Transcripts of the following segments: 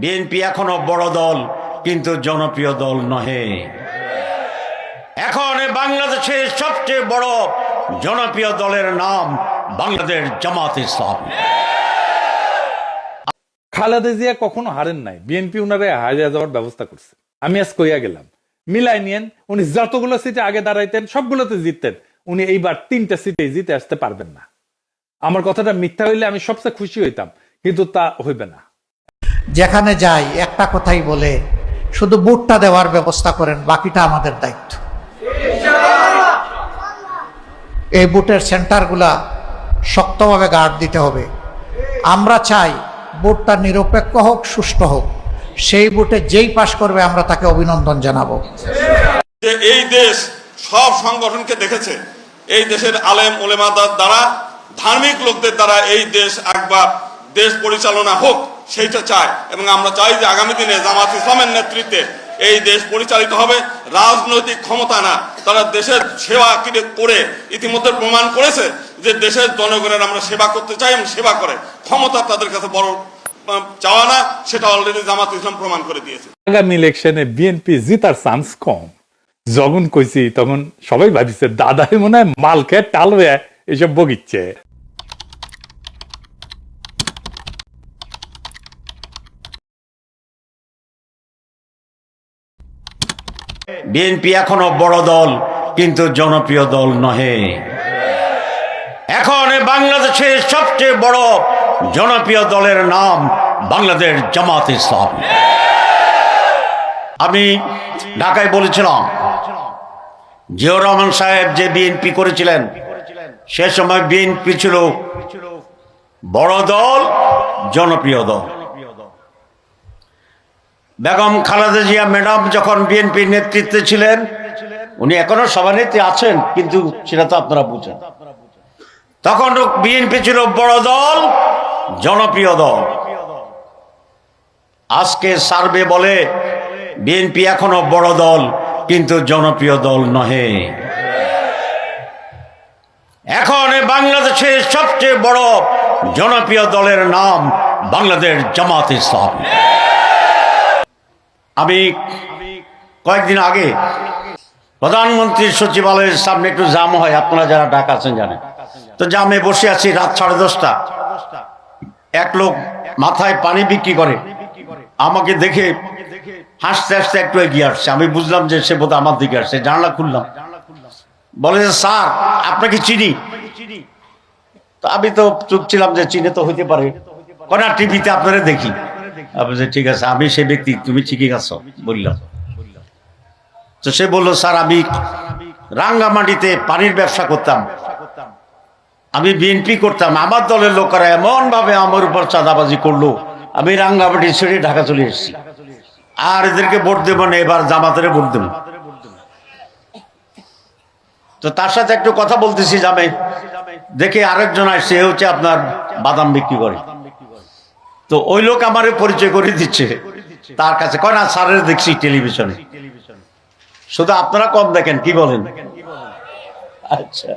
BNP এখনও বড় দল, কিন্তু জনপ্রিয় দল নহে। এখন বাংলাদেশের সবচেয়ে বড় জনপ্রিয় দলের নাম বাংলাদেশ জামাত ইসলাম। খালেদা জিয়া কখনো হারেন নাই। বিএনপি উনারে হারিয়ে যাওয়ার ব্যবস্থা করছে। আমি আজ কইয়া গেলাম, মিলাই নিয়েন, উনি যতগুলো সিটে আগে দাঁড়াইতেন, সবগুলোতে জিততেন, উনি এইবার তিনটা সিটে জিতে আসতে পারবেন না। আমার কথাটা মিথ্যা হইলে আমি সবচেয়ে খুশি হইতাম, কিন্তু তা হইবে না। যেখানে যাই, একটা কথাই বলে, শুধু বুটটা দেওয়ার ব্যবস্থা করেন, বাকিটা আমাদের দায়িত্ব। এই বুটের সেন্টারগুলা শক্তভাবে গার্ড দিতে হবে। আমরা চাই বুটটা নিরপেক্ষ হোক, সুষ্ঠু হোক। সেই বুটে যেই পাশ করবে, আমরা তাকে অভিনন্দন জানাব। এই দেশ সব সংগঠনকে দেখেছে, এই দেশের আলেম ওলেমাদার দ্বারা, ধার্মিক লোকদের দ্বারা এই দেশ একবার দেশ পরিচালনা হোক, সেইটা চায় এবং আমরা চাই যে আগামী দিনে জামাত ইসলামের নেতৃত্বে এই দেশ পরিচালিত হবে। রাজনৈতিক ক্ষমতা না, তারা দেশের সেবা করে ইতিমধ্যে প্রমাণ করেছে যে দেশের জনগণের আমরা সেবা করতে চাই এবং সেবা করে। ক্ষমতা তাদের কাছে বড় চাওয়া না, সেটা অলরেডি জামাত ইসলাম প্রমাণ করে দিয়েছে। আগামী ইলেকশনে বিএনপি জিতার চান্স কম। যখন কইছি, তখন সবাই ভাবিছে, দাদাই মনে হয় মালকে খেয়ে টাল হয়ে এসব বগিচ্ছে বিএনপি এখনও বড় দল, কিন্তু জনপ্রিয় দল নহে। এখন বাংলাদেশের সবচেয়ে বড় জনপ্রিয় দলের নাম বাংলাদেশ জামাত ইসলাম। আমি ঢাকায় বলেছিলাম জিয়র রহমান সাহেব যে বিএনপি করেছিলেন, সে সময় বিএনপি ছিল বড় দল, জনপ্রিয় দল। বেগম খালেদা জিয়া ম্যাডাম যখন বিএনপি নেতৃত্বে ছিলেন, উনি এখনও সভানেত্রী আছেন, কিন্তু সেটা তো আপনারা বুঝেন। তখন বিএনপি ছিল বড় দল, জনপ্রিয় দল। আজকে সার্ভে বলে বিএনপি এখনও বড় দল, কিন্তু জনপ্রিয় দল নহে। এখন বাংলাদেশের সবচেয়ে বড় জনপ্রিয় দলের নাম বাংলাদেশ জামাত ইসলাম। আমি কয়েকদিন আগে প্রধানমন্ত্রীর সচিবালয়ের সামনে একটু জাম হয়, আপনারা যারা ডাক আছেন জানেন। তো জামে বসে আছি রাত সাড়ে দশটা। এক লোক মাথায় পানি বিক্রি করে, আমাকে দেখে হাসতে হাসতে একটু এগিয়ে আসছে। আমি বুঝলাম যে সে বোধ আমার দিকে আসছে, জানলা খুললাম। বলে যে, স্যার, আপনাকে চিনি? আমি তো চুপ ছিলাম যে চিনে তো হইতে পারে। কনা টিভিতে আপনারা দেখি। ঠিক আছে, আমি সেই ব্যক্তি, তুমি ঠিকই আছো, বললাম। তো সে বলল, স্যার, আমি রাঙ্গামাটিতে পানির ব্যবসা করতাম। আমি বিএনপি করতাম। আমার দলের লোকেরা এমন ভাবে আমার উপর চাঁদাবাজি করল। আমি রাঙ্গামাটি ছেড়ে ঢাকা চলে এসেছি। আর এদেরকে ভোট দেবো না, এবার জামাতের ভোট দেবো। তো তার সাথে একটু কথা বলতেছি যাবে দেখে আরেকজন আসছে হচ্ছে আপনার বাদাম বিক্রি করে। তো ওই লোক আমারে পরিচয় করে দিচ্ছে। তার কাছে কয়, না, স্যারের দেখছি টেলিভিশনে। শুধু আপনারা কম দেখেন, কি বলেন? আচ্ছা।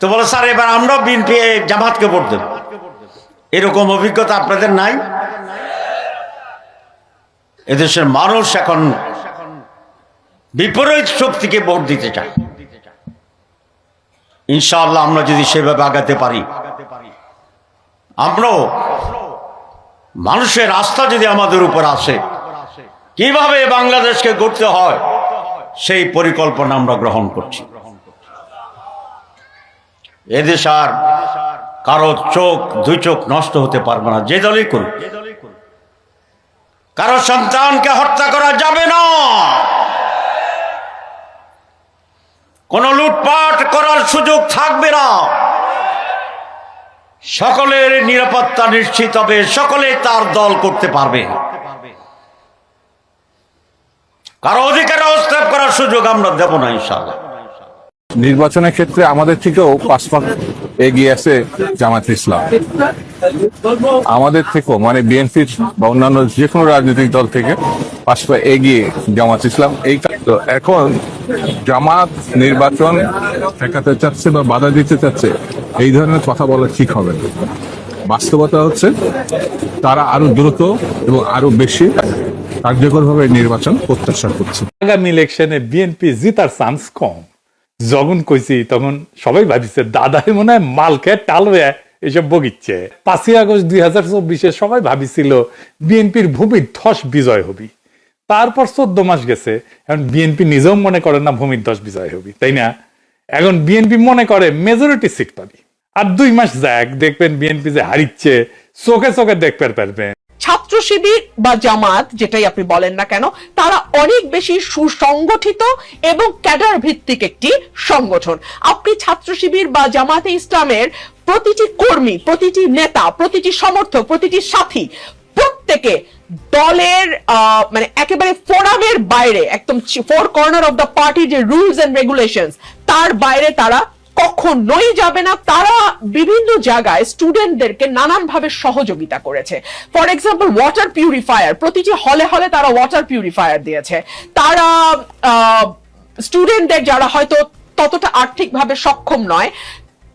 তো বলে, স্যার, এবার আমরা বিএনপি জামাতকে ভোট দেব। এরকম অভিজ্ঞতা আপনাদের নাই? এদেশের মানুষ এখন বিপরীত শক্তিকে ভোট দিতে চায়। ইনশাআল্লাহ আমরা যদি সেভাবে আগাতে পারি আমরাও মানুষের আস্থা যদি আমাদের উপর আসে, কীভাবে বাংলাদেশকে গড়তে হয়, সেই পরিকল্পনা আমরা গ্রহণ করছি। এদেশ আর কারও চোখ, দুই চোখ নষ্ট হতে পারবে না, যে দলই করুক। কারও সন্তানকে হত্যা করা যাবে না। কোন লুটপাট করার সুযোগ থাকবে না। সকলের নিরাপত্তা নিশ্চিত হবে, সকলে তার দল করতে পারবে। কারও অধিকার হস্তক্ষেপ করার সুযোগ আমরা দেব না, ইনশাআল্লাহ। নির্বাচনের ক্ষেত্রে আমাদের থেকেও পাঁচ এগিয়ে আছে জামাত ইসলাম। আমাদের থেকেও মানে বিএনপির বা অন্যান্য যে কোনো রাজনৈতিক দল থেকে পাঁচ এগিয়ে জামাত ইসলাম। এই তো এখন জামাত নির্বাচন ঠেকাতে চাচ্ছে বা বাধা দিতে চাচ্ছে, এই ধরনের কথা বলা ঠিক হবে না। বাস্তবতা হচ্ছে তারা আরও দ্রুত এবং আরও বেশি কার্যকরভাবে নির্বাচন প্রত্যাশা করছে। আগামী ইলেকশনে বিএনপি জিতার চান্স কম। যখন কইছি, তখন সবাই ভাবিছে দাদাই মনে হয় মালকে খেয়ে টাল হয়ে এসব বগিচ্ছে। পাঁচই আগস্ট দুই হাজার চব্বিশে সবাই ভাবিছিল, বিএনপির ভূমির ধস বিজয় হবি। তারপর চোদ্দ মাস গেছে। এখন বিএনপি নিজেও মনে করে না ভূমির ধস বিজয় হবি, তাই না? এখন বিএনপি মনে করে মেজরিটি সিট পাবি। আর দুই মাস যাক, দেখবেন বিএনপি যে হারিচ্ছে, চোখে চোখে দেখতে পারবেন। ছাত্র শিবির বা জামাত, যেটাই আপনি বলেন না কেন, তারা অনেক বেশি সুসংগঠিত এবং ক্যাডার ভিত্তিক একটি সংগঠন। আপনি ছাত্র শিবির বা জামাতে ইসলামের প্রতিটি কর্মী, প্রতিটি নেতা, প্রতিটি সমর্থক, প্রতিটি সাথী প্রত্যেকে দলের মানে একেবারে ফোরামের বাইরে, একদম four corner of the party যে রুলস এন্ড রেগুলেশন তার বাইরে তারা কখনোই যাবে না। তারা বিভিন্ন জায়গায় স্টুডেন্টদেরকে নানান ভাবে সহযোগিতা করেছে। ফর এক্সাম্পল ওয়াটার পিউরিফায়ার প্রতিটি হলে হলে তারা ওয়াটার পিউরিফায়ার দিয়েছে। তারা স্টুডেন্টদের যারা হয়তো ততটা আর্থিকভাবে সক্ষম নয়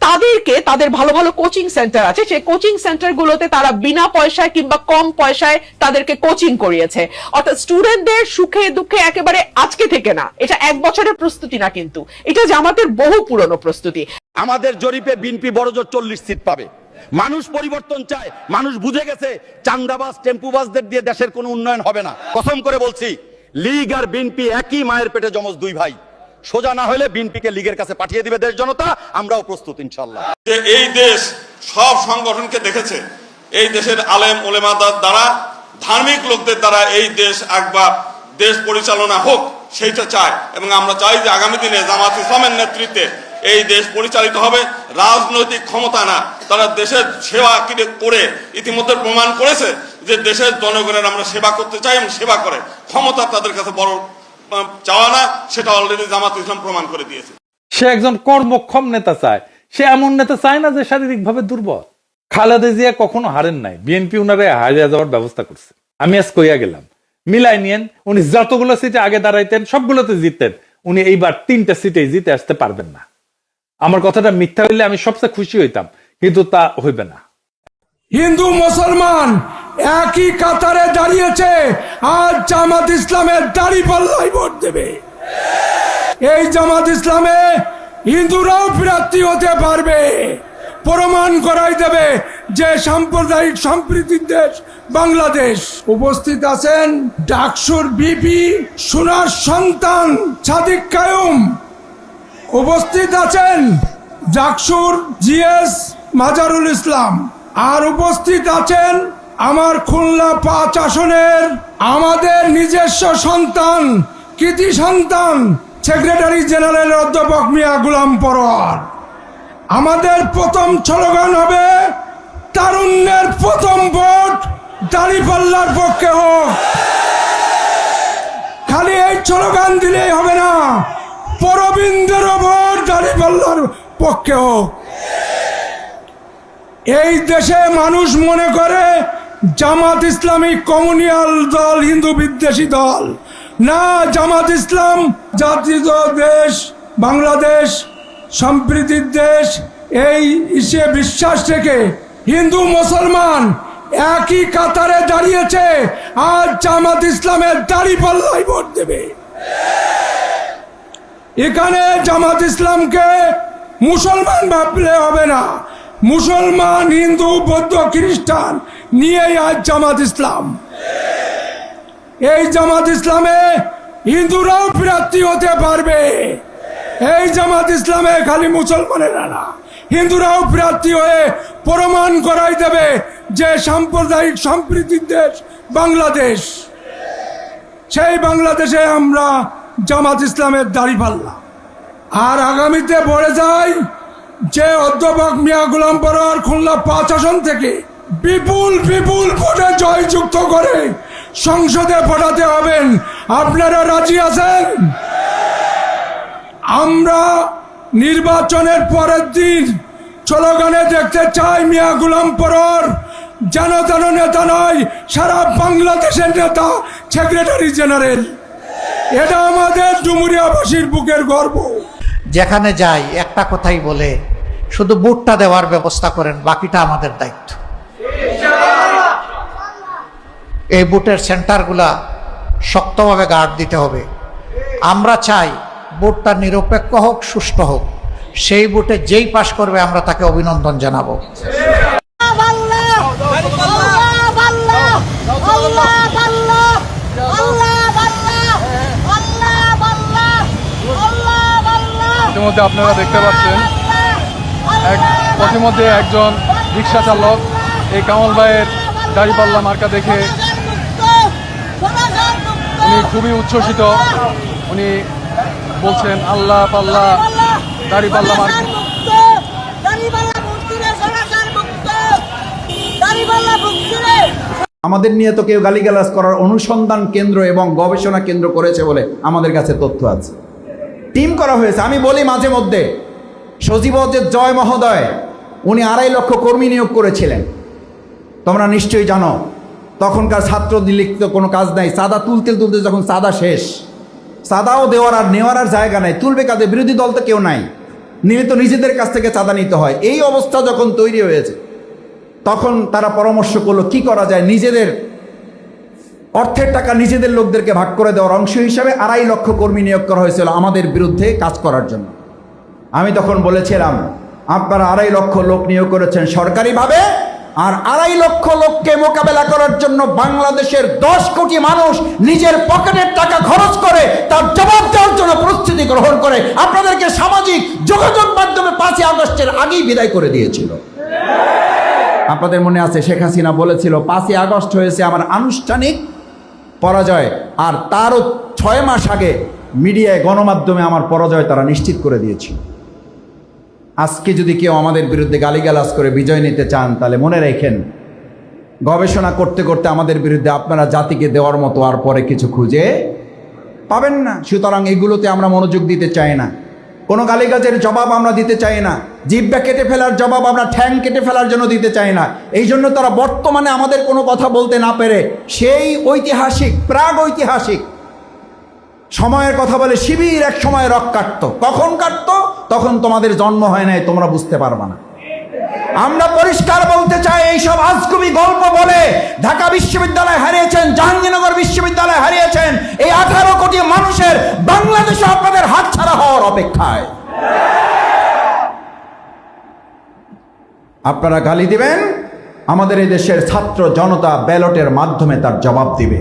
তাদেরকে তাদের ভালো ভালো কোচিং সেন্টার আছে। সেই কোচিং সেন্টার গুলোতে তারা বিনা পয়সায় কিংবা কম পয়সায় তাদেরকে কোচিং করিয়েছে। অর্থাৎ স্টুডেন্টদের সুখে দুঃখে একেবারে আজকে থেকে না। এটা এক বছরের প্রস্তুতি না কিন্তু। এটা জামাতের বহু পুরনো প্রস্তুতি। আমাদের জরিপে বিনপি বড়জোর চল্লিশ সিট পাবে। মানুষ পরিবর্তন চায়, মানুষ বুঝে গেছে, চান্দাবাজ, টেম্পুবাজদের দিয়ে দেশের কোনো উন্নয়ন হবে না। কসম করে বলছি, লীগ আর বিনপি একই মায়ের পেটে জমজ দুই ভাই। সোজা না হলে বিনপিকে লীগের কাছে পাঠিয়ে দিবে দেশ জনতা, আমরাও প্রস্তুত ইনশাল্লাহ যে এই দেশ সব সংগঠনকে দেখেছে, এই দেশের আলেম ওলেমাদার দ্বারা, ধার্মিক লোকদের দ্বারা এই দেশ একবার দেশ পরিচালনা হোক, সেইটা চায়। এবং আমরা চাই যে আগামী দিনে জামাত ইসলামের নেতৃত্বে এই দেশ পরিচালিত হবে। রাজনৈতিক ক্ষমতা না, তারা দেশের সেবা করে ইতিমধ্যে প্রমাণ করেছে যে দেশের জনগণের আমরা সেবা করতে চাই এবং সেবা করে। ক্ষমতা তাদের কাছে বড় চাওয়া না সেটা অলরেডি জামাত ইসলাম প্রমাণ করে দিয়েছে। সে একজন কর্মক্ষম নেতা চায়। সে এমন নেতা চায় না যে শারীরিকভাবে দুর্বল। খালেদা জিয়া কখনো হারেন নাই। বিএনপি উনারে হারিয়ে যাওয়ার ব্যবস্থা করছে। আমি আজ কইয়া গেলাম মিলাই নিয়েন উনি যতগুলো সিটে আগে দাঁড়াইতেন সবগুলোতে জিততেন। উনি এইবার তিনটা সিটে জিতে আসতে পারবেন না। আমার কথাটা মিথ্যা হইলে আমি সবচেয়ে খুশি হইতাম কিন্তু তা হইবে না। হিন্দু মুসলমান একই কাতারে দাঁড়িয়েছে, আজ জামাত ইসলামের দাড়ি পাল্লাই ভোট দেবে। এই জামাত ইসলামে হিন্দুরাও প্রার্থী হতে পারবে, প্রমাণ করাই দেবে যে সাম্প্রদায়িক সম্প্রীতির দেশ বাংলাদেশ। উপস্থিত আছেন ডাকসুর বিপি সোনার সন্তান সাদিক কায়ুম। উপস্থিত আছেন ডাকসুর জিএস মাজারুল ইসলাম। আর উপস্থিত আছেন আমার খুলনা পাঁচ আসনের আমাদের নিজস্ব সন্তান, কৃতি সন্তান, সেক্রেটারি জেনারেল অধ্যাপক মিয়া গুলাম পরোয়ার। আমাদের প্রথম স্লোগান হবে, তারুণ্যের প্রথম ভোট দাঁড়িপাল্লার পক্ষে হোক। খালি এই স্লোগান দিলেই হবে না পরবীন্দ্র ভোট দাঁড়িপাল্লার পক্ষে হোক। এই দেশে মানুষ মনে করে জামাত ইসলামী কমিউনিয়াল দল, হিন্দু বিদ্বেষী দল। না, জামাত ইসলাম জাতীয় দেশ, বাংলাদেশ, সম্প্রীতির দেশ। এই ইসে বিশ্বাস রেখে হিন্দু, মুসলমান একই কাতারে দাঁড়িয়েছে। আজ জামাত ইসলামের দাড়ি পাল্লাই ভোট দেবে। এখানে জামাত ইসলামকে মুসলমান ভাবলে হবে না। মুসলমান, হিন্দু, বৌদ্ধ, খ্রিস্টান নিয়েই আজ জামাত ইসলাম। এই জামাত ইসলামে হিন্দুরাও প্রার্থী হতে পারবে। এই জামাত ইসলামে খালি মুসলমানেরা না হিন্দুরাও প্রার্থী হয়ে প্রমাণ করাই দেবে যে সাম্প্রদায়িক সম্প্রীতির দেশ বাংলাদেশ। সেই বাংলাদেশে আমরা জামাত ইসলামের দাড়ি পাল্লা আর আগামীতে পড়ে যায় যে অধ্যাপক মিয়া গোলাম পরার খুলনা পাঁচ আসন থেকে বিপুল বিপুল ভোটে জয়যুক্ত করে সংসদে পাঠাতে হবেন। আপনারা রাজি আছেন? আমরা নির্বাচনের পরের দিন স্লোগানে দেখতে চাই মিয়া গুলাম পরর যেন তেন নেতা নয়, সারা বাংলাদেশের নেতা, সেক্রেটারি জেনারেল। এটা আমাদের ডুমুরিয়াবাসীর বুকের গর্ব। যেখানে যাই, একটা কথাই বলে, শুধু বুটটা দেওয়ার ব্যবস্থা করেন, বাকিটা আমাদের দায়িত্ব। এই বুটের সেন্টারগুলা শক্তভাবে গার্ড দিতে হবে। আমরা চাই বুটটা নিরপেক্ষ হোক, সুষ্ঠু হোক। সেই বুটে যেই পাশ করবে, আমরা তাকে অভিনন্দন জানাব। ইতিমধ্যে আপনারা দেখতে পাচ্ছেন, এক পথিমধ্যে একজন রিক্সা চালক, এই কামাল ভাইয়ের দাড়িপাল্লা মার্কা দেখে উনি খুবই উচ্ছ্বসিত। উনি বলছেন, আল্লাহ পাল্লা, দাড়িপাল্লা মার্কা। আমাদের নিয়ে তো কেউ গালিগালাজ করার অনুসন্ধান কেন্দ্র এবং গবেষণা কেন্দ্র করেছে বলে আমাদের কাছে তথ্য আছে। টিম করা হয়েছে, আমি বলি মাঝে মধ্যে। সজীবজের জয় মহোদয়, উনি আড়াই লক্ষ কর্মী নিয়োগ করেছিলেন। তোমরা নিশ্চয়ই জানো, তখনকার ছাত্র লিখিত কোনো কাজ নাই, সাদা তুলতে তুলতে যখন সাদা শেষ, সাদাও দেওয়ার আর নেওয়ার আর জায়গা নাই, তুলবে কাদের? বিরোধী দল তো কেউ নাই। নিলে তো নিজেদের কাছ থেকে চাঁদা নিতে হয়। এই অবস্থা যখন তৈরি হয়েছে, তখন তারা পরামর্শ করল, কি করা যায়? নিজেদের অর্থের টাকা নিজেদের লোকদেরকে ভাগ করে দেওয়ার অংশ হিসাবে আড়াই লক্ষ কর্মী নিয়োগ করা হয়েছিল আমাদের বিরুদ্ধে কাজ করার জন্য। আমি তখন বলেছিলাম, আপনারা আড়াই লক্ষ লোক নিয়োগ করেছেন সরকারিভাবে আর আড়াই লক্ষ লোককে মোকাবেলা করার জন্য বাংলাদেশের দশ কোটি মানুষ নিজের পকেটের টাকা খরচ করে তার জবাব দেওয়ার জন্য প্রস্তুতি গ্রহণ করে আপনাদেরকে সামাজিক যোগাযোগ মাধ্যমে পাঁচই আগস্টের আগেই বিদায় করে দিয়েছিল। আপনাদের মনে আছে, শেখ হাসিনা বলেছিল, পাঁচই আগস্ট হয়েছে আমার আনুষ্ঠানিক পরাজয়। আর তারও ছয় মাস আগে মিডিয়ায় গণমাধ্যমে আমার পরাজয় তারা নিশ্চিত করে দিয়েছিল। আজকে যদি কেউ আমাদের বিরুদ্ধে গালিগালাজ করে বিজয় নিতে চান, তাহলে মনে রেখেন, গবেষণা করতে করতে আমাদের বিরুদ্ধে আপনারা জাতিকে দেওয়ার মতো আর পরে কিছু খুঁজে পাবেন না। সুতরাং এগুলোতে আমরা মনোযোগ দিতে চাই না। কোনো গালিগাজের জবাব আমরা দিতে চাই না। জিব্যা কেটে ফেলার জবাব আমরা ঠ্যাং কেটে ফেলার জন্য দিতে চাই না। এই জন্য তারা বর্তমানে আমাদের কোনো কথা বলতে না পেরে সেই ঐতিহাসিক, প্রাগ ঐতিহাসিক সময়ের কথা বলে শিবির এক সময় রক কাটত। কখন কাটত? তখন তোমাদের জন্ম হয় নাই, তোমরা বুঝতে পারবা না। আমরা পরিষ্কার বলতে চাই, এইসব আজগুবি গল্প বলে ঢাকা বিশ্ববিদ্যালয় হারিয়েছেন, জাহাঙ্গীরনগর বিশ্ববিদ্যালয় হারিয়েছেন, এই আঠারো কোটি মানুষের বাংলাদেশে আপনাদের হাত ছাড়া হওয়ার অপেক্ষায়। আপনারা গালি দিবেন, আমাদের এই দেশের ছাত্র জনতা ব্যালটের মাধ্যমে তার জবাব দিবে।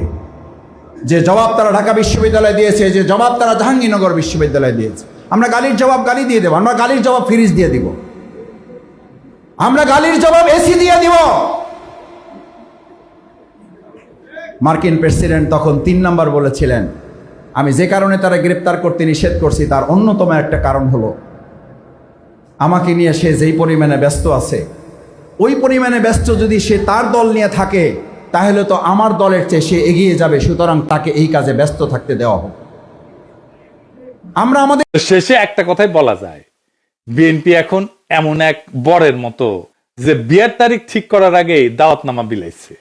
যে জবাব তারা ঢাকা বিশ্ববিদ্যালয় দিয়েছে, যে জবাব তারা জাহাঙ্গীরনগর বিশ্ববিদ্যালয় দিয়েছে। আমরা গালির জবাব গালি দিয়ে দেবো, আমরা গালির জবাব ফ্রিজ দিয়ে দিব। আমরা গালির জবাব এসি দিয়ে দিব। মার্কিন প্রেসিডেন্ট তখন তিন নাম্বার বলেছিলেন, আমি যে কারণে তারা গ্রেপ্তার করতে নিষেধ করছি, তার অন্যতম একটা কারণ হলো, আমাকে নিয়ে সে যেই পরিমাণে ব্যস্ত আছে, ওই পরিমাণে ব্যস্ত যদি সে তার দল নিয়ে থাকে, তাহলে তো আমার দলের চেয়ে সে এগিয়ে যাবে, সুতরাং তাকে এই কাজে ব্যস্ত থাকতে দেওয়া হোক। আমরা আমাদের শেষে একটা কথাই বলা যায়, বিএনপি এখন এমন এক বরের মতো যে বিয়ের তারিখ ঠিক করার আগেই দাওয়াতনামা বিলাইছে।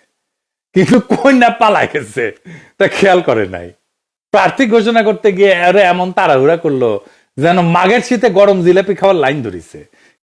কিন্তু কন্যা পালা গেছে, তা খেয়াল করে নাই। প্রার্থী ঘোষণা করতে গিয়ে এমন তাড়াহুড়া করল যেন মাঘের শীতে গরম জিলাপি খাওয়ার লাইন ধরিছে।